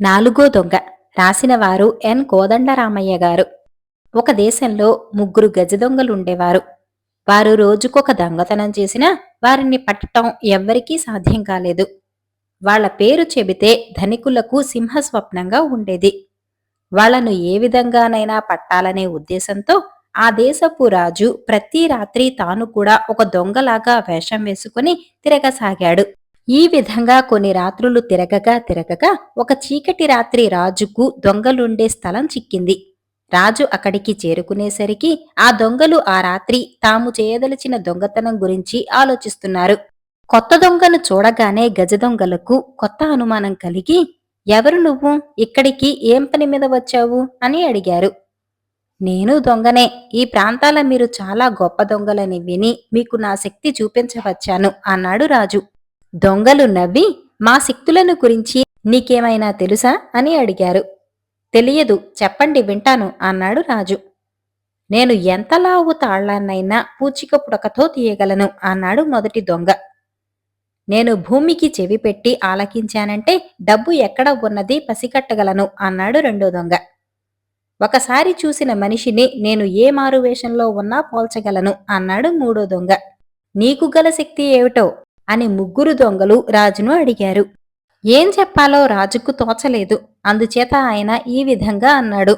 నాలుగో దొంగ రాసినవారు ఎన్. కోదండరామయ్య గారు. ఒక దేశంలో ముగ్గురు గజ దొంగలుండేవారు. వారు రోజుకొక దొంగతనం చేసినా వారిని పట్టటం ఎవ్వరికీ సాధ్యం కాలేదు. వాళ్ళ పేరు చెబితే ధనికులకు సింహస్వప్నంగా ఉండేది. వాళ్ళను ఏ విధంగానైనా పట్టాలనే ఉద్దేశంతో ఆ దేశపు రాజు ప్రతి రాత్రి తాను కూడా ఒక దొంగలాగా వేషం వేసుకుని తిరగసాగాడు. ఈ విధంగా కొన్ని రాత్రులు తిరగగా తిరగగా ఒక చీకటి రాత్రి రాజుకు దొంగలుండే స్థలం చిక్కింది. రాజు అక్కడికి చేరుకునేసరికి ఆ దొంగలు ఆ రాత్రి తాము చేయదలిచిన దొంగతనం గురించి ఆలోచిస్తున్నారు. కొత్త దొంగను చూడగానే గజ దొంగలకు కొత్త అనుమానం కలిగి ఎవరు నువ్వు? ఇక్కడికి ఏం పని మీద వచ్చావు? అని అడిగారు. నేను దొంగనే. ఈ ప్రాంతాల మీరు చాలా గొప్ప దొంగలని విని మీకు నా శక్తి చూపించవచ్చాను అన్నాడు రాజు. దొంగలు నవ్వి మా శక్తులను గురించి నీకేమైనా తెలుసా అని అడిగారు. తెలియదు చెప్పండి వింటాను అన్నాడు రాజు. నేను ఎంత లావు తాళ్ళాన్నైనా పూచిక పుడకతో తీయగలను అన్నాడు మొదటి దొంగ. నేను భూమికి చెవి పెట్టి ఆలకించానంటే డబ్బు ఎక్కడ ఉన్నది పసికట్టగలను అన్నాడు రెండో దొంగ. ఒకసారి చూసిన మనిషిని నేను ఏ మారువేషంలో ఉన్నా పోల్చగలను అన్నాడు మూడో దొంగ. నీకు గల శక్తి ఏమిటో అని ముగ్గురు దొంగలు రాజును అడిగారు. ఏం చెప్పాలో రాజుకు తోచలేదు. అందుచేత ఆయన ఈ విధంగా అన్నాడు.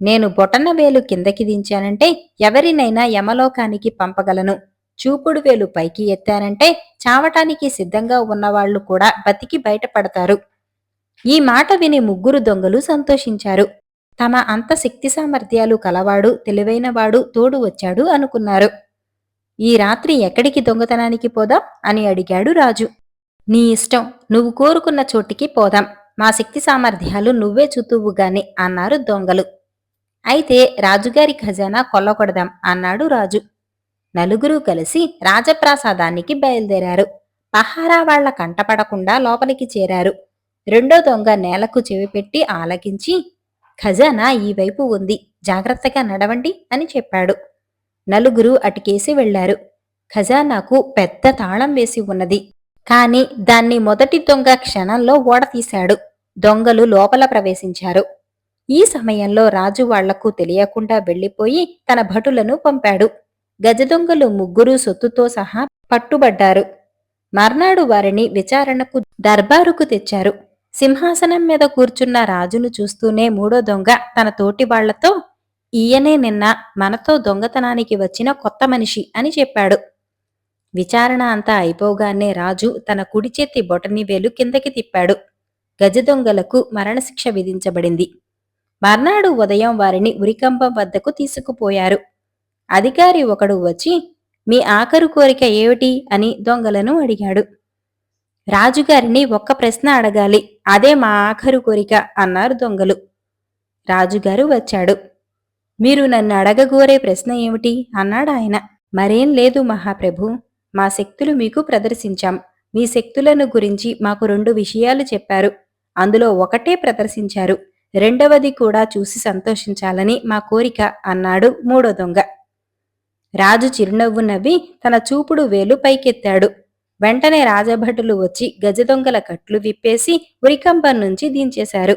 నేను బొటన వేలు కిందకి దించానంటే ఎవరినైనా యమలోకానికి పంపగలను. చూపుడు వేలు పైకి ఎత్తానంటే చావటానికి సిద్ధంగా ఉన్నవాళ్ళు కూడా బతికి బయటపడతారు. ఈ మాట విని ముగ్గురు దొంగలు సంతోషించారు. తమ అంత శక్తి సామర్థ్యాలు కలవాడు తెలివైనవాడు తోడు వచ్చాడు అనుకున్నారు. ఈ రాత్రి ఎక్కడికి దొంగతనానికి పోదాం? అని అడిగాడు రాజు. నీ ఇష్టం నువ్వు కోరుకున్న చోటికి పోదాం. మా శక్తి సామర్థ్యాలు నువ్వే చూతువుగాని అన్నారు దొంగలు. అయితే రాజుగారి ఖజానా కొల్లకొడదాం అన్నాడు రాజు. నలుగురు కలిసి రాజప్రాసాదానికి బయలుదేరారు. పహారా వాళ్ళ కంటపడకుండా లోపలికి చేరారు. రెండో దొంగ నేలకు చెవిపెట్టి ఆలకించి ఖజానా ఈ వైపు ఉంది. జాగ్రత్తగా నడవండి అని చెప్పాడు. నలుగురు అటుకేసి వెళ్ళారు ఖజానాకు పెద్ద తాళం వేసి ఉన్నది. కాని దాన్ని మొదటి దొంగ క్షణంలో ఓడతీశాడు దొంగలు లోపల ప్రవేశించారు. ఈ సమయంలో రాజు వాళ్ళకు తెలియకుండా వెళ్ళిపోయి తన భటులను పంపాడు. గజదొంగలు ముగ్గురు సొత్తుతో సహా పట్టుబడ్డారు. మర్నాడు వారిని విచారణకు దర్బారుకు తెచ్చారు. సింహాసనం మీద కూర్చున్న రాజును చూస్తూనే మూడో దొంగ తన తోటి వాళ్ళతో ఈయనే నిన్న మనతో దొంగతనానికి వచ్చిన కొత్త మనిషి అని చెప్పాడు. విచారణ అంతా అయిపోగానే రాజు తన కుడి చేతి బొటని వేలు కిందకి తిప్పాడు. గజదొంగలకు మరణశిక్ష విధించబడింది. మర్నాడు ఉదయం వారిని ఉరికంబం వద్దకు తీసుకుపోయారు. అధికారి ఒకడు వచ్చి మీ ఆఖరు కోరిక ఏమిటి? అని దొంగలను అడిగాడు. రాజుగారిని ఒక్క ప్రశ్న అడగాలి. అదే మా ఆఖరు కోరిక అన్నారు దొంగలు. రాజుగారు వచ్చాడు. మీరు నన్ను అడగగోరే ప్రశ్న ఏమిటి? అన్నాడు ఆయన. మరేం లేదు మహాప్రభు. మా శక్తులు మీకు ప్రదర్శించాం. మీ శక్తులను గురించి మాకు రెండు విషయాలు చెప్పారు. అందులో ఒకటే ప్రదర్శించారు. రెండవది కూడా చూసి సంతోషించాలని మా కోరిక అన్నాడు మూడో దొంగ. రాజు చిరునవ్వు నవ్వి తన చూపుడు వేలు పైకెత్తాడు. వెంటనే రాజభటులు వచ్చి గజదొంగల కట్లు విప్పేసి ఉరికంబం నుంచి దించేశారు.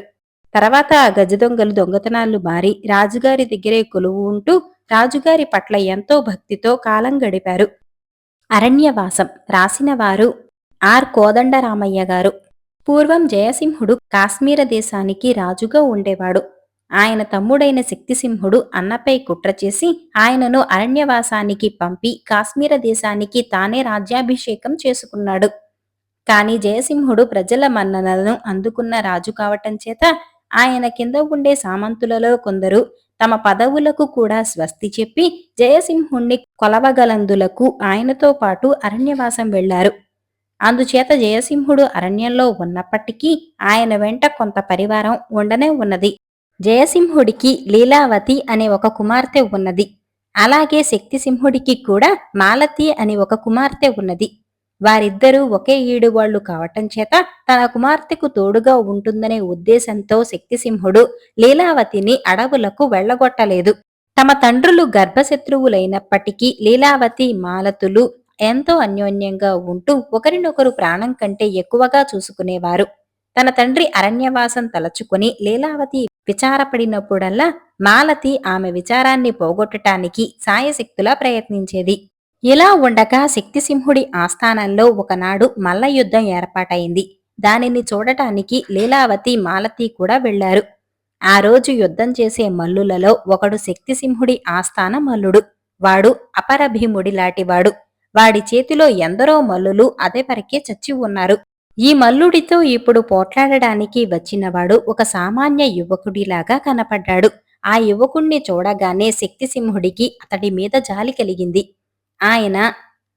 తర్వాత ఆ గజదొంగలు దొంగతనాలు మారి రాజుగారి దగ్గరే కొలువు ఉంటూ రాజుగారి పట్ల ఎంతో భక్తితో కాలం గడిపారు. అరణ్యవాసం రాసినవారు ఆర్. కోదండరామయ్య గారు. పూర్వం జయసింహుడు కాశ్మీర దేశానికి రాజుగా ఉండేవాడు. ఆయన తమ్ముడైన శక్తిసింహుడు అన్నపై కుట్ర చేసి ఆయనను అరణ్యవాసానికి పంపి కాశ్మీర దేశానికి తానే రాజ్యాభిషేకం చేసుకున్నాడు. కాని జయసింహుడు ప్రజల మన్ననలను అందుకున్న రాజు కావటం చేత ఆయన కింద ఉండే సామంతులలో కొందరు తమ పదవులకు కూడా స్వస్తి చెప్పి జయసింహుణ్ణి కొలవగలందులకు ఆయనతో పాటు అరణ్యవాసం వెళ్ళారు అందుచేత జయసింహుడు అరణ్యంలో ఉన్నప్పటికీ ఆయన వెంట కొంత పరివారం ఉండనే ఉన్నది. జయసింహుడికి లీలావతి అనే ఒక కుమార్తె ఉన్నది. అలాగే శక్తిసింహుడికి కూడా మాలతి అని ఒక కుమార్తె ఉన్నది. వారిద్దరూ ఒకే ఈడువాళ్ళు కావటం చేత తన కుమార్తెకు తోడుగా ఉంటుందనే ఉద్దేశంతో శక్తిసింహుడు లీలావతిని అడవులకు వెళ్ళగొట్టలేదు తమ తండ్రులు గర్భశత్రువులైనప్పటికీ లీలావతి మాలతులు ఎంతో అన్యోన్యంగా ఉంటూ ఒకరినొకరు ప్రాణం కంటే ఎక్కువగా చూసుకునేవారు. తన తండ్రి అరణ్యవాసం తలచుకొని లీలావతి విచారపడినప్పుడల్లా మాలతి ఆమె విచారాన్ని పోగొట్టటానికి సాయశక్తులా ప్రయత్నించేది. ఇలా ఉండగా శక్తిసింహుడి ఆస్థానంలో ఒకనాడు మల్ల యుద్ధం ఏర్పాటైంది. దానిని చూడటానికి లీలావతి మాలతి కూడా వెళ్ళారు ఆ రోజు యుద్ధం చేసే మల్లులలో ఒకడు శక్తిసింహుడి ఆస్థాన మల్లుడు వాడు అపరభీముడి లాంటివాడు. వాడి చేతిలో ఎందరో మల్లులు అదే పరకే చచ్చి ఉన్నారు. ఈ మల్లుడితో ఇప్పుడు పోట్లాడడానికి వచ్చినవాడు ఒక సామాన్య యువకుడిలాగా కనపడ్డాడు. ఆ యువకుణ్ణి చూడగానే శక్తిసింహుడికి అతడి మీద జాలి కలిగింది. ఆయన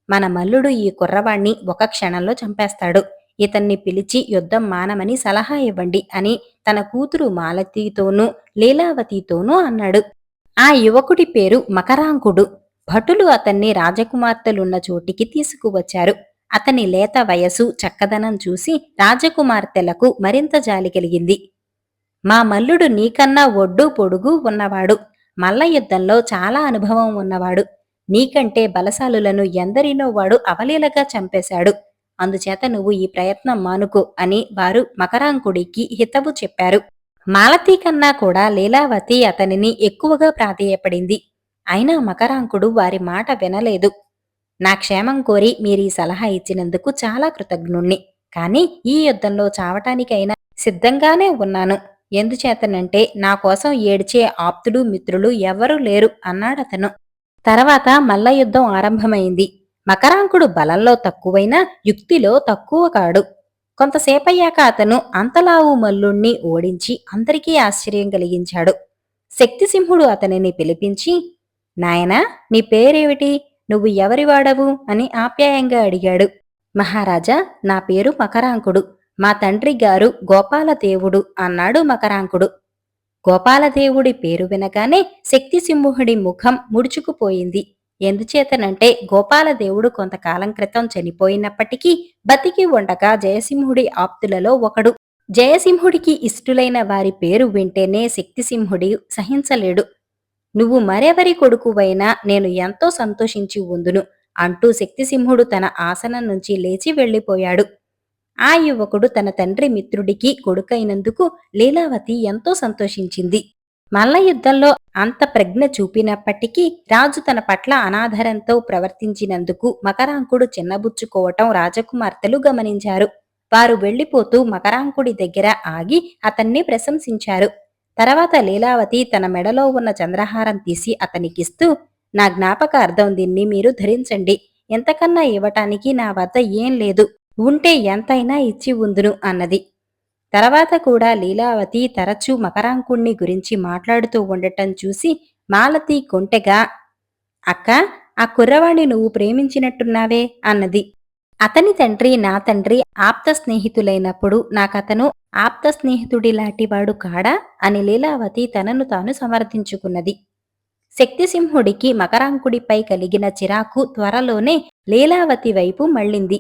మన మల్లుడు ఈ కుర్రవాణ్ణి ఒక క్షణంలో చంపేస్తాడు. ఇతన్ని పిలిచి యుద్ధం మానమని సలహా ఇవ్వండి అని తన కూతురు మాలతితోనూ లీలావతితోనూ అన్నాడు. ఆ యువకుడి పేరు మకరాంకుడు. భటులు అతన్ని రాజకుమార్తెలున్న చోటికి తీసుకువచ్చారు. అతని లేత వయసు చక్కదనం చూసి రాజకుమార్తెలకు మరింత జాలి కలిగింది. మా మల్లుడు నీకన్నా ఒడ్డు పొడుగు ఉన్నవాడు. మల్ల యుద్ధంలో చాలా అనుభవం ఉన్నవాడు. నీకంటే బలశాలులను ఎందరినో వాడు అవలీలగా చంపేశాడు. అందుచేత నువ్వు ఈ ప్రయత్నం మానుకో అని వారు మకరాంకుడికి హితవు చెప్పారు. మాలతీ కన్నా కూడా లీలావతి అతనిని ఎక్కువగా ప్రాధేయపడింది. అయినా మకరాంకుడు వారి మాట వినలేదు. నా క్షేమం కోరి మీరీ సలహా ఇచ్చినందుకు చాలా కృతజ్ఞుణ్ణి. కాని ఈ యుద్ధంలో చావటానికైనా సిద్ధంగానే ఉన్నాను. ఎందుచేతనంటే నా కోసం ఏడ్చే ఆప్తుడు మిత్రులు ఎవ్వరూ లేరు అన్నాడతను. తర్వాత మల్ల యుద్ధం ఆరంభమైంది. మకరాంకుడు బలంలో తక్కువైనా యుక్తిలో తక్కువ కాడు. కొంతసేపయ్యాక అతను అంతలావు మల్లుణ్ణి ఓడించి అందరికీ ఆశ్చర్యం కలిగించాడు. శక్తిసింహుడు అతనిని పిలిపించి నాయనా నీ పేరేమిటి? నువ్వు ఎవరివాడవు అని ఆప్యాయంగా అడిగాడు. మహారాజా నా పేరు మకరాంకుడు. మా తండ్రి గారు గోపాలదేవుడు అన్నాడు మకరాంకుడు. గోపాలదేవుడి పేరు వినగానే శక్తిసింహుడి ముఖం ముడుచుకుపోయింది. ఎందుచేతనంటే గోపాలదేవుడు కొంతకాలం క్రితం చనిపోయినప్పటికీ బతికి ఉండగా జయసింహుడి ఆప్తులలో ఒకడు. జయసింహుడికి ఇష్టులైన వారి పేరు వింటేనే శక్తిసింహుడి సహించలేడు. నువ్వు మరెవరి కొడుకువైనా నేను ఎంతో సంతోషించి ఉందును అంటూ శక్తిసింహుడు తన ఆసనం నుంచి లేచి వెళ్ళిపోయాడు. ఆ యువకుడు తన తండ్రి మిత్రుడికి కొడుకైనందుకు లీలావతి ఎంతో సంతోషించింది. మల్ల యుద్ధంలో అంత ప్రజ్ఞ చూపినప్పటికీ రాజు తన పట్ల అనాదరంతో ప్రవర్తించినందుకు మకరాంకుడు చిన్నబుచ్చుకోవటం రాజకుమార్తెలు గమనించారు. వారు వెళ్ళిపోతూ మకరాంకుడి దగ్గర ఆగి అతన్ని ప్రశంసించారు. తర్వాత లీలావతి తన మెడలో ఉన్న చంద్రహారం తీసి అతనికిస్తూ నా జ్ఞాపకార్థం దీన్ని మీరు ధరించండి. ఎంతకన్నా ఇవ్వటానికి నా వద్ద ఏం లేదు. ఉంటే ఎంతైనా ఇచ్చి ఉందును అన్నది. తర్వాత కూడా లీలావతి తరచూ మకరాంకుణ్ణి గురించి మాట్లాడుతూ ఉండటం చూసి మాలతి కొంటెగా అక్క ఆ కుర్రవాణ్ణి నువ్వు ప్రేమించినట్టున్నావే అన్నది. అతని తండ్రి నా తండ్రి ఆప్త స్నేహితులైనప్పుడు నాకతను ఆప్త స్నేహితుడి లాంటివాడు కాడా అని లీలావతి తనను తాను సమర్థించుకున్నది. శక్తిసింహుడికి మకరాంకుడిపై కలిగిన చిరాకు త్వరలోనే లీలావతి వైపు మళ్ళింది.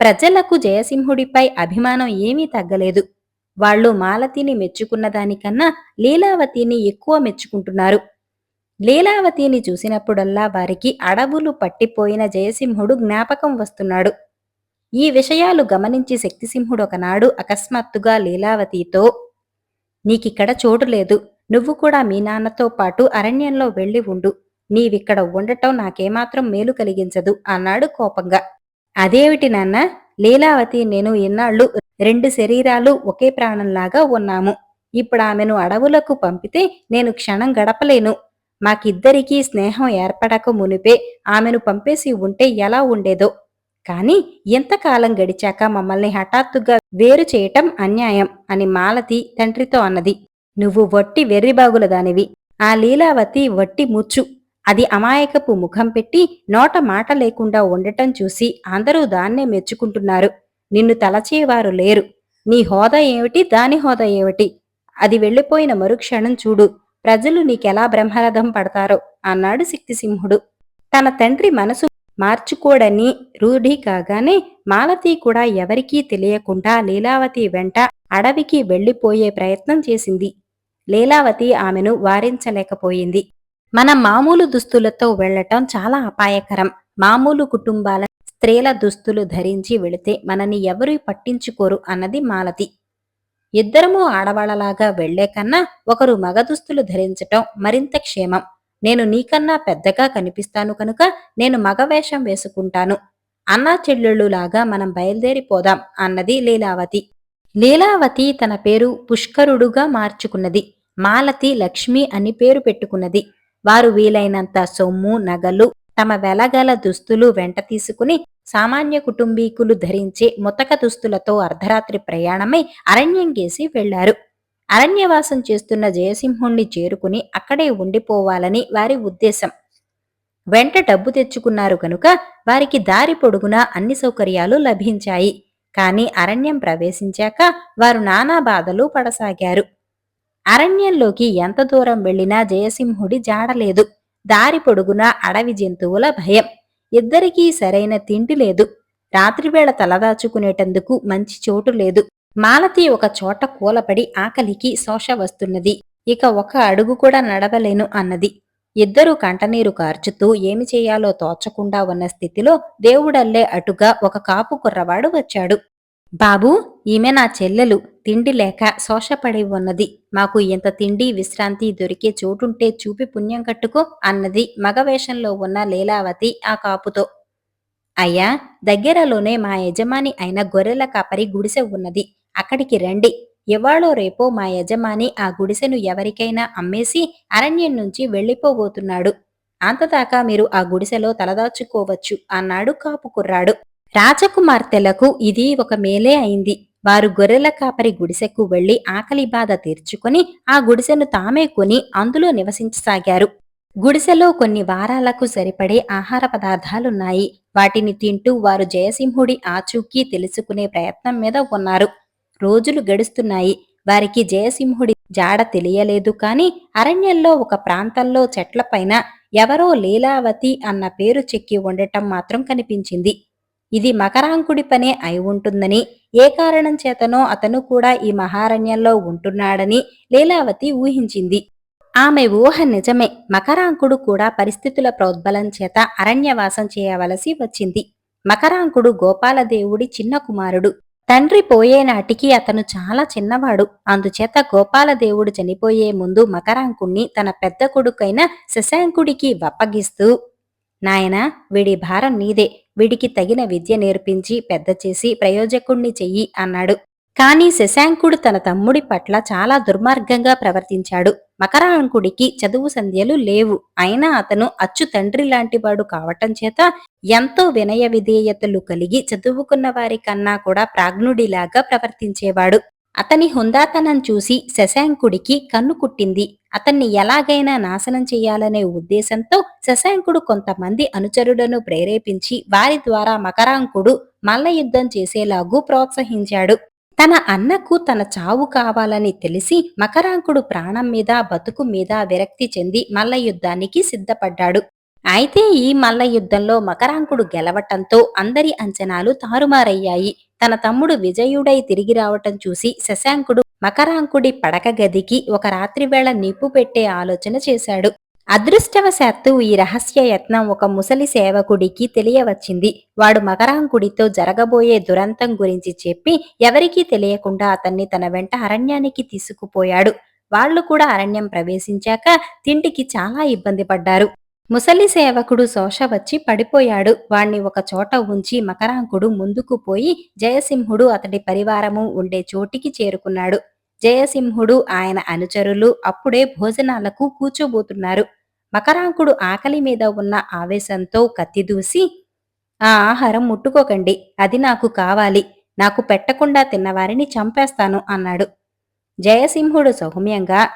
ప్రజలకు జయసింహుడిపై అభిమానం ఏమీ తగ్గలేదు. వాళ్ళు మాలతిని మెచ్చుకున్న దానికన్నా లీలావతిని ఎక్కువ మెచ్చుకుంటున్నారు. లీలావతిని చూసినప్పుడల్లా వారికి అడవులు పట్టిపోయిన జయసింహుడు జ్ఞాపకం వస్తున్నాడు. ఈ విషయాలు గమనించి శక్తిసింహుడు ఒకనాడు అకస్మాత్తుగా లీలావతితో నీకిక్కడ చోటు లేదు. నువ్వు కూడా మీ నాన్నతో పాటు అరణ్యంలో వెళ్ళి ఉండు. నీవిక్కడ ఉండటం నాకేమాత్రం మేలు కలిగించదు అన్నాడు కోపంగా. అదేమిటి నాన్న? లీలావతి నేను ఇన్నాళ్ళు రెండు శరీరాలు ఒకే ప్రాణంలాగా ఉన్నాము. ఇప్పుడు ఆమెను అడవులకు పంపితే నేను క్షణం గడపలేను. మాకిద్దరికీ స్నేహం ఏర్పడక మునిపే ఆమెను పంపేసి ఉంటే ఎలా ఉండేదో. కాని ఎంతకాలం గడిచాక మమ్మల్ని హఠాత్తుగా వేరు చేయటం అన్యాయం అని మాలతి తండ్రితో అన్నది. నువ్వు వట్టి వెర్రిబాగుల దానివి ఆ లీలావతి వట్టి ముచ్చు. అది అమాయకపు ముఖం పెట్టి నోట మాట లేకుండా ఉండటం చూసి అందరూ దాన్నే మెచ్చుకుంటున్నారు. నిన్ను తలచేవారు లేరు. నీ హోదా ఏమిటి? దాని హోదా ఏమిటి? అది వెళ్ళిపోయిన మరుక్షణం చూడు. ప్రజలు నీకెలా బ్రహ్మరథం పడతారో అన్నాడు శక్తిసింహుడు. తన తండ్రి మనసు మార్చుకోడని రూఢి కాగానే మాలతి కూడా ఎవరికీ తెలియకుండా లీలావతి వెంట అడవికి వెళ్ళిపోయే ప్రయత్నం చేసింది. లీలావతి ఆమెను వారించలేకపోయింది. మన మామూలు దుస్తులతో వెళ్ళటం చాలా అపాయకరం. మామూలు కుటుంబాల స్త్రీల దుస్తులు ధరించి వెళితే మనని ఎవరూ పట్టించుకోరు అన్నది మాలతి. ఇద్దరము ఆడవాళ్ళలాగా వెళ్ళే కన్నా ఒకరు మగ దుస్తులు ధరించటం మరింత క్షేమం. నేను నీకన్నా పెద్దగా కనిపిస్తాను కనుక నేను మగవేషం వేసుకుంటాను. అన్నా చెల్లెళ్ళులాగా మనం బయలుదేరిపోదాం అన్నది లీలావతి. లీలావతి తన పేరు పుష్కరుడుగా మార్చుకున్నది. మాలతి లక్ష్మి అని పేరు పెట్టుకున్నది. వారు వీలైనంత సొమ్ము నగలు తమ వెలగల దుస్తులు వెంట తీసుకుని సామాన్య కుటుంబీకులు ధరించే ముతక దుస్తులతో అర్ధరాత్రి ప్రయాణమై అరణ్యం గేసి వెళ్ళారు అరణ్యవాసం చేస్తున్న జయసింహుణ్ణి చేరుకుని అక్కడే ఉండిపోవాలని వారి ఉద్దేశం. వెంట డబ్బు తెచ్చుకున్నారు కనుక వారికి దారి పొడుగునా అన్ని సౌకర్యాలు లభించాయి. కానీ అరణ్యం ప్రవేశించాక వారు నానా బాధలు పడసాగారు. అరణ్యంలోకి ఎంత దూరం వెళ్ళినా జయసింహుడి జాడలేదు దారి పొడుగునా అడవి జంతువుల భయం. ఇద్దరికీ సరైన తిండి లేదు. రాత్రివేళ తలదాచుకునేటందుకు మంచి చోటు లేదు. మాలతి ఒక చోట కూలపడి ఆకలికి శోష వస్తున్నది. ఇక ఒక అడుగు కూడా నడవలేను అన్నది. ఇద్దరూ కంటనీరు కార్చుతూ ఏమి చేయాలో తోచకుండా ఉన్న స్థితిలో దేవుడల్లే అటుగా ఒక కాపు కుర్రవాడు వచ్చాడు. బాబూ ఈమె నా చెల్లెలు. తిండి లేక శోషపడి ఉన్నది మాకు ఇంత తిండి విశ్రాంతి దొరికే చోటుంటే చూపి పుణ్యం కట్టుకో అన్నది మగవేషంలో ఉన్న లీలావతి ఆ కాపుతో. అయ్యా దగ్గరలోనే మా యజమాని అయిన గొర్రెల కాపరి గుడిసె ఉన్నది. అక్కడికి రండి. ఇవాళో రేపో మా యజమాని ఆ గుడిసెను ఎవరికైనా అమ్మేసి అరణ్యం నుంచి వెళ్ళిపోబోతున్నాడు. అంతదాకా మీరు ఆ గుడిసెలో తలదాచుకోవచ్చు అన్నాడు కాపు కుర్రాడు. రాజకుమార్తెలకు ఇది ఒక మేలే అయింది. వారు గొర్రెల కాపరి గుడిసెకు వెళ్ళి ఆకలి బాధ తీర్చుకొని ఆ గుడిసెను తామే కొని అందులో నివసించసాగారు. గుడిసెలో కొన్ని వారాలకు సరిపడే ఆహార పదార్థాలున్నాయి. వాటిని తింటూ వారు జయసింహుడి ఆచూకీ తెలుసుకునే ప్రయత్నం మీద ఉన్నారు. రోజులు గడుస్తున్నాయి. వారికి జయసింహుడి జాడ తెలియలేదు కాని అరణ్యంలో ఒక ప్రాంతంలో చెట్లపైన ఎవరో లీలావతి అన్న పేరు చెక్కి ఉండటం మాత్రం కనిపించింది. ఇది మకరాంకుడి పనే అయి ఉంటుందని. ఏ కారణం చేతనో అతను కూడా ఈ మహారణ్యంలో ఉంటున్నాడని లీలావతి ఊహించింది. ఆమె ఊహ నిజమే. మకరాంకుడు కూడా పరిస్థితుల ప్రోద్బలం చేత అరణ్యవాసం చేయవలసి వచ్చింది. మకరాంకుడు గోపాలదేవుడి చిన్న కుమారుడు. తండ్రి పోయే నాటికి అతను చాలా చిన్నవాడు. అందుచేత గోపాలదేవుడు చనిపోయే ముందు మకరాంకుణ్ణి తన పెద్ద కొడుకైన శశాంకుడికి వప్పగిస్తూ నాయనా వీడి భారం నీదే. వీడికి తగిన విద్య నేర్పించి పెద్ద చేసి ప్రయోజకుణ్ణి చెయ్యి అన్నాడు. కాని శశాంకుడు తన తమ్ముడి పట్ల చాలా దుర్మార్గంగా ప్రవర్తించాడు. మకరాంకుడికి చదువు సంధ్యలు లేవు. అయినా అతను అచ్చు తండ్రి లాంటివాడు కావటం చేత ఎంతో వినయ విధేయతలు కలిగి చదువుకున్న వారి కన్నా కూడా ప్రాజ్ఞుడిలాగా ప్రవర్తించేవాడు. అతని హుందాతనం చూసి శశాంకుడికి కన్ను కుట్టింది. అతన్ని ఎలాగైనా నాశనం చేయాలనే ఉద్దేశంతో శశాంకుడు కొంతమంది అనుచరులను ప్రేరేపించి వారి ద్వారా మకరాంకుడు మల్ల యుద్ధం చేసేలాగూ ప్రోత్సహించాడు. తన అన్నకు తన చావు కావాలని తెలిసి మకరాంకుడు ప్రాణం మీద బతుకు మీద విరక్తి చెంది మల్ల యుద్ధానికి సిద్ధపడ్డాడు. అయితే ఈ మల్ల యుద్ధంలో మకరాంకుడు గెలవటంతో అందరి అంచనాలు తారుమారయ్యాయి. తన తమ్ముడు విజయుడై తిరిగి రావటం చూసి శశాంకుడు మకరాంకుడి పడక గదికి ఒక రాత్రివేళ నిప్పు పెట్టే ఆలోచన చేశాడు. అదృష్టవశాత్తు ఈ రహస్య యత్నం ఒక ముసలి సేవకుడికి తెలియవచ్చింది. వాడు మకరాంకుడితో జరగబోయే దురంతం గురించి చెప్పి ఎవరికీ తెలియకుండా అతన్ని తన వెంట అరణ్యానికి తీసుకుపోయాడు. వాళ్ళు కూడా అరణ్యం ప్రవేశించాక తిండికి చాలా ఇబ్బంది పడ్డారు. ముసలి సేవకుడు శోష వచ్చి పడిపోయాడు. వాణ్ణి ఒక చోట ఉంచి మకరాంకుడు ముందుకు పోయి జయసింహుడు అతడి పరివారము ఉండే చోటికి చేరుకున్నాడు. జయసింహుడు ఆయన అనుచరులు అప్పుడే భోజనాలకు కూర్చోబోతున్నారు. మకరాంకుడు ఆకలి మీద ఉన్న ఆవేశంతో కత్తిదూసి ఆ ఆహారం ముట్టుకోకండి. అది నాకు కావాలి. నాకు పెట్టకుండా తిన్నవారిని చంపేస్తాను అన్నాడు. జయసింహుడు సౌమ్యంగా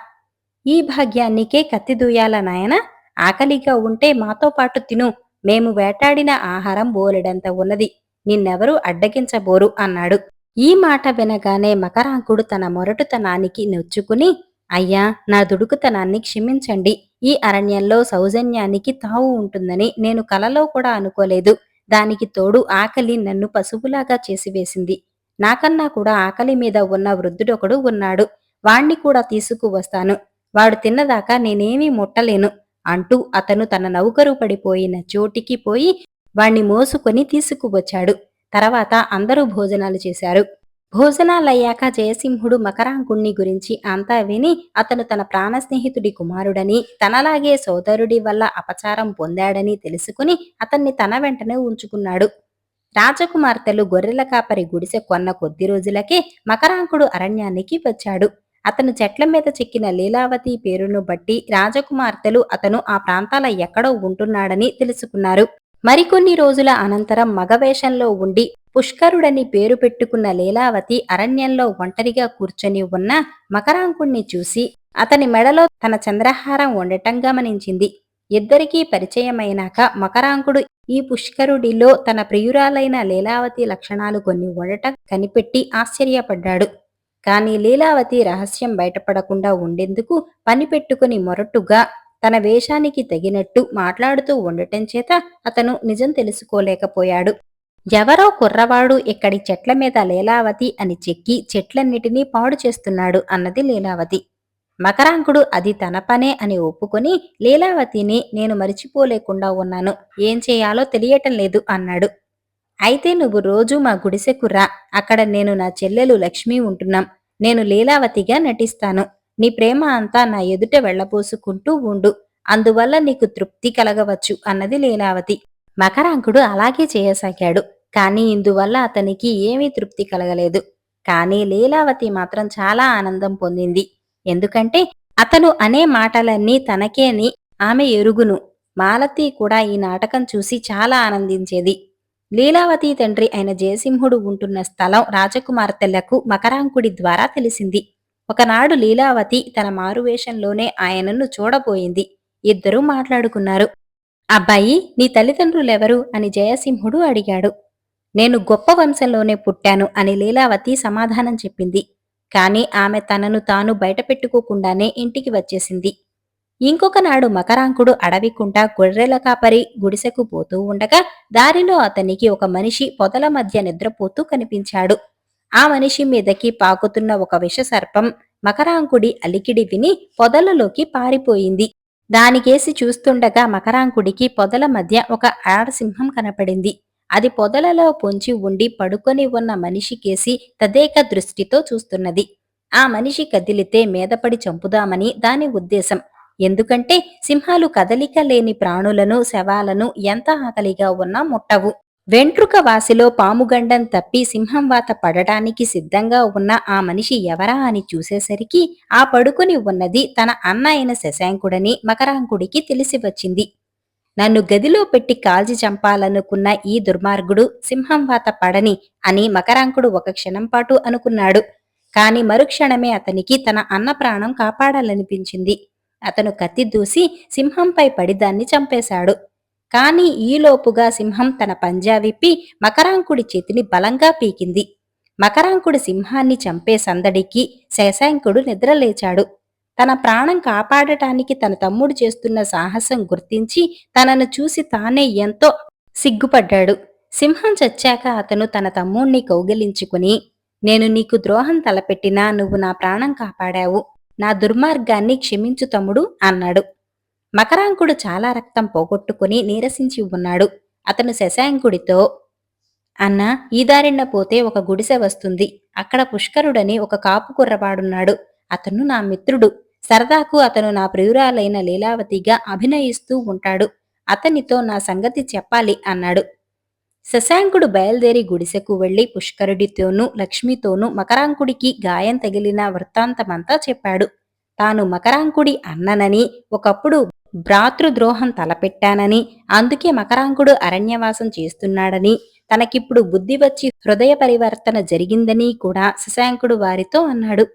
ఈ భాగ్యానికే కత్తిదూయాల నాయనా నాయన? ఆకలిగా ఉంటే మాతో పాటు తిను. మేము వేటాడిన ఆహారం బోలెడంత ఉన్నది. నిన్నెవరూ అడ్డగించబోరు అన్నాడు. ఈ మాట వినగానే మకరాంకుడు తన మొరటుతనానికి నొచ్చుకుని అయ్యా నా దుడుకుతనాన్ని క్షమించండి. ఈ అరణ్యంలో సౌజన్యానికి తావు ఉంటుందని నేను కలలో కూడా అనుకోలేదు. దానికి తోడు ఆకలి నన్ను పశువులాగా చేసివేసింది. నాకన్నా కూడా ఆకలి మీద ఉన్న వృద్ధుడొకడు ఉన్నాడు. వాణ్ణి కూడా తీసుకువస్తాను. వాడు తిన్నదాకా నేనేమీ ముట్టలేను. అంటూ అతను తన నౌకరు పడిపోయిన చోటికి పోయి వాణ్ణి మోసుకొని తీసుకువచ్చాడు. తర్వాత అందరూ భోజనాలు చేశారు. భోజనాలయ్యాక జయసింహుడు మకరాంకుణ్ణి గురించి అంతా విని అతను తన ప్రాణ స్నేహితుడి కుమారుడని తనలాగే సోదరుడి వల్ల అపచారం పొందాడని తెలుసుకుని అతన్ని తన వెంటనే ఉంచుకున్నాడు. రాజకుమార్తెలు గొర్రెల కాపరి గుడిసె కొన్న కొద్ది రోజులకే మకరాంకుడు అరణ్యానికి వచ్చాడు. అతను చెట్ల మీద చెక్కిన లీలావతి పేరును బట్టి రాజకుమార్తెలు అతను ఆ ప్రాంతాల ఎక్కడో ఉంటున్నాడని తెలుసుకున్నారు. మరికొన్ని రోజుల అనంతరం మగవేషంలో ఉండి పుష్కరుడని పేరు పెట్టుకున్న లీలావతి అరణ్యంలో ఒంటరిగా కూర్చొని ఉన్న మకరాంకుణ్ణి చూసి అతని మెడలో తన చంద్రహారం ఉండటం గమనించింది ఇద్దరికీ పరిచయమైనాక మకరాంకుడు ఈ పుష్కరుడిలో తన ప్రియురాలైన లీలావతి లక్షణాలు కొన్ని ఉండటం కనిపెట్టి ఆశ్చర్యపడ్డాడు. కానీ లీలావతి రహస్యం బయటపడకుండా ఉండేందుకు పని పెట్టుకుని మొరటుగా తన వేషానికి తగినట్టు మాట్లాడుతూ ఉండటం చేత అతను నిజం తెలుసుకోలేకపోయాడు. ఎవరో కుర్రవాడు ఇక్కడి చెట్ల మీద లీలావతి అని చెక్కి చెట్లన్నిటినీ పాడు చేస్తున్నాడు అన్నది లీలావతి. మకరాంకుడు అది తన పనే అని ఒప్పుకొని లీలావతిని నేను మరిచిపోలేకుండా ఉన్నాను ఏం చేయాలో తెలియటం లేదు అన్నాడు. అయితే నువ్వు రోజు మా గుడిసెకు రా. అక్కడ నేను నా చెల్లెలు లక్ష్మి ఉంటున్నాం. నేను లీలావతిగా నటిస్తాను. నీ ప్రేమ అంతా నా ఎదుట వెళ్ళబోసుకుంటూ ఉండు. అందువల్ల నీకు తృప్తి కలగవచ్చు అన్నది లీలావతి. మకరాంకుడు అలాగే చేయసాగాడు. కాని ఇందువల్ల అతనికి ఏమీ తృప్తి కలగలేదు. కానీ లీలావతి మాత్రం చాలా ఆనందం పొందింది. ఎందుకంటే అతను అనే మాటలన్నీ తనకేని ఆమె ఎరుగును. మాలతి కూడా ఈ నాటకం చూసి చాలా ఆనందించేది. లీలావతి తండ్రి అయిన జయసింహుడు ఉంటున్న స్థలం రాజకుమార్తెలకు మకరాంకుడి ద్వారా తెలిసింది. ఒకనాడు లీలావతి తన మారువేషంలోనే ఆయనను చూడబోయింది. ఇద్దరూ మాట్లాడుకున్నారు. అబ్బాయి నీ తల్లిదండ్రులెవరు? అని జయసింహుడు అడిగాడు. నేను గొప్ప వంశంలోనే పుట్టాను అని లీలావతి సమాధానం చెప్పింది. కాని ఆమె తనను తాను బయటపెట్టుకోకుండానే ఇంటికి వచ్చేసింది. ఇంకొక నాడు మకరాంకుడు అడవికుంటా గొర్రెల కాపరి గుడిసెకు పోతూ ఉండగా దారిలో అతనికి ఒక మనిషి పొదల మధ్య నిద్రపోతూ కనిపించాడు. ఆ మనిషి మీదకి పాకుతున్న ఒక విషసర్పం మకరాంకుడి అలికిడి విని పొదలలోకి పారిపోయింది. దానికేసి చూస్తుండగా మకరాంకుడికి పొదల మధ్య ఒక ఆడసింహం కనపడింది. అది పొదలలో పొంచి ఉండి పడుకొని ఉన్న మనిషికేసి తదేక దృష్టితో చూస్తున్నది. ఆ మనిషి కదిలితే మీదపడి చంపుదామని దాని ఉద్దేశం. ఎందుకంటే సింహాలు కదలిక లేని ప్రాణులను శవాలను ఎంత ఆకలిగా ఉన్నా ముట్టవు. వెంట్రుక వాసిలో పాముగండం తప్పి సింహం వాత పడటానికి సిద్ధంగా ఉన్న ఆ మనిషి ఎవరా అని చూసేసరికి ఆ పడుకుని ఉన్నది తన అన్న అయిన శశాంకుడని మకరాంకుడికి తెలిసి వచ్చింది. నన్ను గదిలో పెట్టి కాల్చి చంపాలనుకున్న ఈ దుర్మార్గుడు సింహం వాత పడని అని మకరాంకుడు ఒక క్షణం పాటు అనుకున్నాడు. కాని మరుక్షణమే అతనికి తన అన్న ప్రాణం కాపాడాలనిపించింది. అతను కత్తి దూసి సింహంపై పడి దాన్ని చంపేశాడు. కాని ఈలోపుగా సింహం తన పంజా విప్పి మకరాంకుడి చేతిని బలంగా పీకింది. మకరాంకుడి సింహాన్ని చంపే సందడికి శశాంకుడు నిద్రలేచాడు తన ప్రాణం కాపాడటానికి తన తమ్ముడు చేస్తున్న సాహసం గుర్తించి తనను చూసి తానే ఎంతో సిగ్గుపడ్డాడు. సింహం చచ్చాక అతను తన తమ్ముణ్ణి కౌగిలించుకుని నేను నీకు ద్రోహం తలపెట్టినా నువ్వు నా ప్రాణం కాపాడావు. నా దుర్మార్గాన్ని క్షమించు తమ్ముడు అన్నాడు. మకరాంకుడు చాలా రక్తం పోగొట్టుకుని నీరసించి ఉన్నాడు. అతను శశాంకుడితో అన్న ఈ దారిన పోతే ఒక గుడిసె వస్తుంది. అక్కడ పుష్కరుడని ఒక కాపు కుర్రవాడున్నాడు. అతను నా మిత్రుడు. సరదాకు అతను నా ప్రియురాలైన లీలావతిగా అభినయిస్తూ ఉంటాడు. అతనితో నా సంగతి చెప్పాలి అన్నాడు. శశాంకుడు బయలుదేరి గుడిసెకు వెళ్ళి పుష్కరుడితోనూ లక్ష్మితోనూ మకరాంకుడికి గాయం తగిలిన వృత్తాంతమంతా చెప్పాడు. తాను మకరాంకుడి అన్ననని ఒకప్పుడు భ్రాతృద్రోహం తలపెట్టానని అందుకే మకరాంకుడు అరణ్యవాసం చేస్తున్నాడని తనకిప్పుడు బుద్ధి వచ్చి హృదయ పరివర్తన జరిగిందని కూడా శశాంకుడు వారితో అన్నాడు.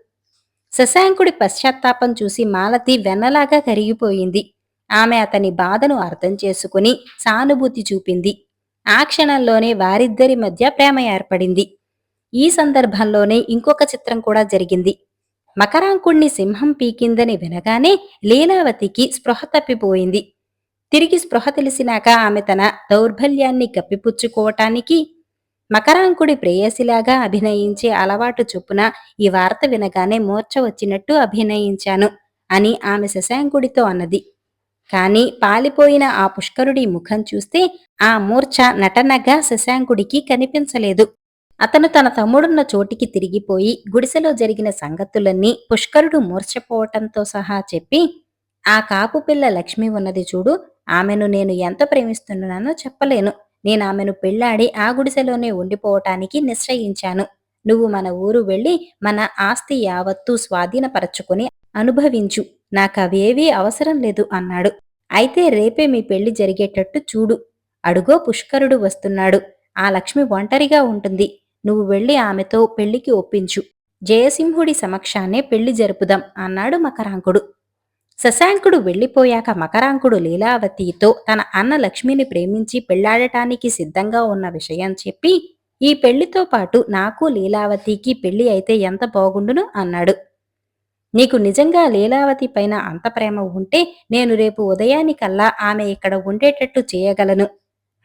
శశాంకుడి పశ్చాత్తాపం చూసి మాలతి వెన్నలాగా కరిగిపోయింది. ఆమె అతని బాధను అర్థం చేసుకుని సానుభూతి చూపింది. ఆ క్షణంలోనే వారిద్దరి మధ్య ప్రేమ ఏర్పడింది. ఈ సందర్భంలోనే ఇంకొక చిత్రం కూడా జరిగింది. మకరాంకుణ్ణి సింహం పీకిందని వినగానే లీలావతికి స్పృహ తప్పిపోయింది. తిరిగి స్పృహ తెలిసినాక ఆమె తన దౌర్బల్యాన్ని కప్పిపుచ్చుకోవటానికి మకరాంకుడి ప్రేయసిలాగా అభినయించే అలవాటు చొప్పున ఈ వార్త వినగానే మోర్చ వచ్చినట్టు అభినయించాను అని ఆమె శశాంకుడితో అన్నది. కాని పాలిపోయిన ఆ పుష్కరుడి ముఖం చూస్తే ఆ మూర్ఛ నటనగా శశాంకుడికి కనిపించలేదు. అతను తన తమ్ముడున్న చోటికి తిరిగిపోయి గుడిసెలో జరిగిన సంగతులన్నీ పుష్కరుడు మూర్ఛపోవటంతో సహా చెప్పి ఆ కాపు పిల్ల లక్ష్మి ఉన్నది చూడు ఆమెను నేను ఎంత ప్రేమిస్తున్నానో చెప్పలేను. నేను ఆమెను పెళ్ళాడి ఆ గుడిసెలోనే ఉండిపోవటానికి నిశ్చయించాను. నువ్వు మన ఊరు వెళ్ళి మన ఆస్తి యావత్తూ స్వాధీనపరచుకొని అనుభవించు. నాకవేవీ అవసరం లేదు అన్నాడు. అయితే రేపే మీ పెళ్ళి జరిగేటట్టు చూడు. అడుగో పుష్కరుడు వస్తున్నాడు. ఆ లక్ష్మి ఒంటరిగా ఉంటుంది. నువ్వు వెళ్ళి ఆమెతో పెళ్ళికి ఒప్పించు. జయసింహుడి సమక్షాన్నే పెళ్ళి జరుపుదాం అన్నాడు మకరాంకుడు. శశాంకుడు వెళ్ళిపోయాక మకరాంకుడు లీలావతితో తన అన్న లక్ష్మిని ప్రేమించి పెళ్ళాడటానికి సిద్ధంగా ఉన్న విషయం చెప్పి ఈ పెళ్ళితో పాటు నాకు లీలావతికి పెళ్ళి అయితే ఎంత బాగుండును? అన్నాడు. నీకు నిజంగా లీలావతి పైన అంత ప్రేమ ఉంటే నేను రేపు ఉదయానికల్లా ఆమె ఇక్కడ ఉండేటట్టు చేయగలను.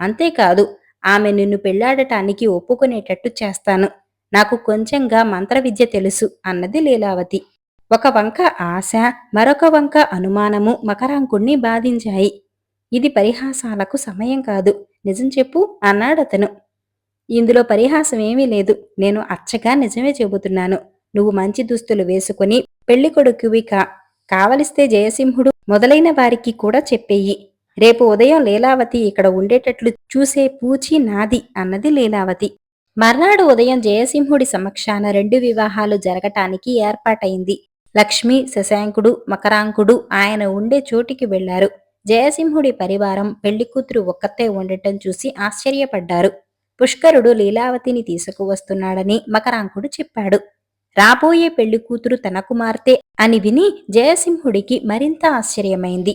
అంతేకాదు ఆమె నిన్ను పెళ్ళాడటానికి ఒప్పుకునేటట్టు చేస్తాను. నాకు కొంచెంగా మంత్ర విద్య తెలుసు అన్నది లీలావతి. ఒక వంక ఆశ మరొక వంక అనుమానము మకరాంకుణ్ణి బాధించాయి. ఇది పరిహాసాలకు సమయం కాదు. నిజం చెప్పు అన్నాడతను. ఇందులో పరిహాసం ఏమీ లేదు. నేను అచ్చగా నిజమే చెబుతున్నాను. నువ్వు మంచి దుస్తులు వేసుకుని పెళ్ళి కొడుకువి కా కావలిస్తే జయసింహుడు మొదలైన వారికి కూడా చెప్పేయి. రేపు ఉదయం లీలావతి ఇక్కడ ఉండేటట్లు చూసే పూచి నాది అన్నది లీలావతి. మర్నాడు ఉదయం జయసింహుడి సమక్షాన రెండు వివాహాలు జరగటానికి ఏర్పాటైంది లక్ష్మి శశాంకుడు మకరాంకుడు ఆయన ఉండే చోటికి వెళ్ళారు. జయసింహుడి పరివారం పెళ్ళికూతురు ఒక్కతే ఉండటం చూసి ఆశ్చర్యపడ్డారు. పుష్కరుడు లీలావతిని తీసుకువస్తున్నాడని మకరాంకుడు చెప్పాడు. రాబోయే పెళ్ళి కూతురు తన కుమార్తె అని విని జయసింహుడికి మరింత ఆశ్చర్యమైంది.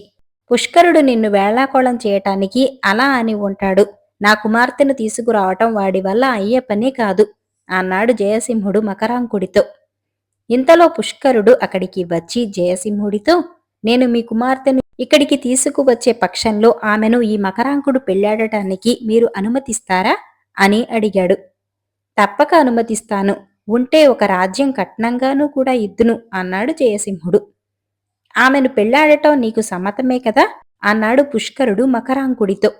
పుష్కరుడు నిన్ను వేళాకోళం చేయటానికి అలా అని ఉంటాడు. నా కుమార్తెను తీసుకురావటం వాడి వల్ల అయ్యే పని కాదు అన్నాడు జయసింహుడు మకరాంకుడితో. ఇంతలో పుష్కరుడు అక్కడికి వచ్చి జయసింహుడితో నేను మీ కుమార్తెను ఇక్కడికి తీసుకువచ్చే పక్షంలో ఆమెను ఈ మకరాంకుడు పెళ్ళాడటానికి మీరు అనుమతిస్తారా అని అడిగాడు. తప్పక అనుమతిస్తాను. ఉంటే ఒక రాజ్యం కట్నంగానూ కూడా ఇద్దును అన్నాడు జయసింహుడు. ఆమెను పెళ్ళాడటం నీకు సమ్మతమే కదా? అన్నాడు పుష్కరుడు మకరాంకుడితో.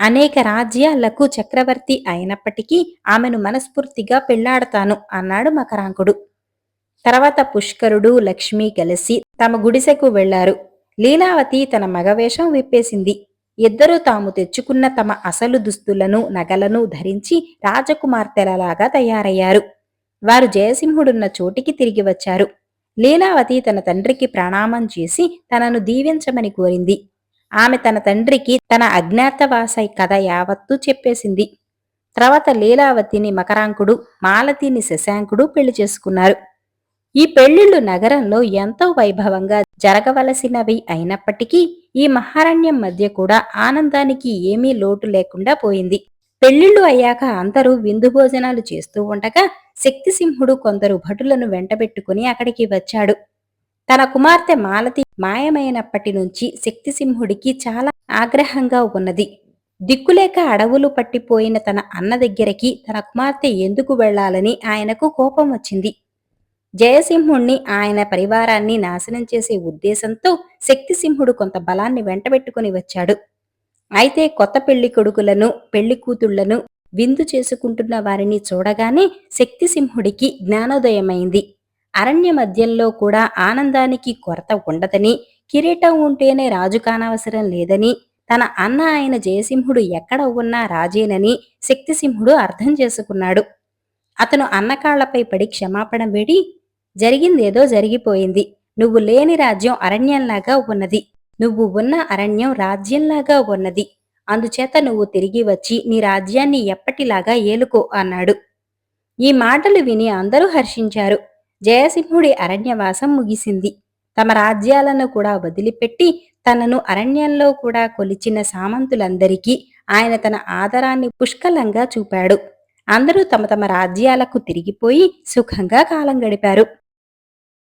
అనేక రాజ్యాలకు చక్రవర్తి అయినప్పటికీ ఆమెను మనస్ఫూర్తిగా పెళ్ళాడతాను అన్నాడు మకరాంకుడు. తర్వాత పుష్కరుడు లక్ష్మి కలిసి తమ గుడిసెకు వెళ్ళారు. లీలావతి తన మగవేషం విప్పేసింది. ఇద్దరూ తాము తెచ్చుకున్న తమ అసలు దుస్తులను నగలను ధరించి రాజకుమార్తెలలాగా తయారయ్యారు. వారు జయసింహుడున్న చోటికి తిరిగి వచ్చారు. లీలావతి తన తండ్రికి ప్రణామం చేసి తనను దీవించమని కోరింది. ఆమె తన తండ్రికి తన అజ్ఞాతవాసై కథ యావత్తూ చెప్పేసింది. తర్వాత లీలావతిని మకరాంకుడు మాలతిని శశాంకుడు పెళ్ళి చేసుకున్నారు. ఈ పెళ్ళిళ్ళు నగరంలో ఎంతో వైభవంగా జరగవలసినవి అయినప్పటికీ ఈ మహారణ్యం మధ్య కూడా ఆనందానికి ఏమీ లోటు లేకుండా పోయింది. పెళ్ళిళ్ళు అయ్యాక అందరూ విందు భోజనాలు చేస్తూ ఉండగా శక్తిసింహుడు కొందరు భటులను వెంటబెట్టుకుని అక్కడికి వచ్చాడు. తన కుమార్తె మాలతి మాయమైనప్పటి నుంచి శక్తిసింహుడికి చాలా ఆగ్రహంగా ఉన్నది. దిక్కులేక అడవులు పట్టిపోయిన తన అన్న దగ్గరికి తన కుమార్తె ఎందుకు వెళ్ళాలని ఆయనకు కోపం వచ్చింది. జయసింహుణ్ణి ఆయన పరివారాన్ని నాశనం చేసే ఉద్దేశంతో శక్తిసింహుడు కొంత బలాన్ని వెంటబెట్టుకుని వచ్చాడు. అయితే కొత్త పెళ్ళి కొడుకులను పెళ్ళి కూతుళ్ళను విందు చేసుకుంటున్న వారిని చూడగానే శక్తిసింహుడికి జ్ఞానోదయమైంది. అరణ్య మధ్యంలో కూడా ఆనందానికి కొరత ఉండదని కిరీటం ఉంటేనే రాజు కానవసరం లేదని తన అన్న ఆయన జయసింహుడు ఎక్కడ ఉన్నా రాజేనని శక్తిసింహుడు అర్థం చేసుకున్నాడు. అతను అన్నకాళ్ళపై పడి క్షమాపణ వేడి జరిగిందేదో జరిగిపోయింది. నువ్వు లేని రాజ్యం అరణ్యంలాగా ఉన్నది. నువ్వు ఉన్న అరణ్యం రాజ్యంలాగా ఉన్నది. అందుచేత నువ్వు తిరిగి వచ్చి నీ రాజ్యాన్ని ఎప్పటిలాగా ఏలుకో అన్నాడు. ఈ మాటలు విని అందరూ హర్షించారు. జయసింహుడి అరణ్యవాసం ముగిసింది. తమ రాజ్యాలను కూడా వదిలిపెట్టి తనను అరణ్యంలో కూడా కొలిచిన సామంతులందరికీ ఆయన తన ఆదరాన్ని పుష్కలంగా చూపాడు. అందరూ తమ తమ రాజ్యాలకు తిరిగిపోయి సుఖంగా కాలం గడిపారు.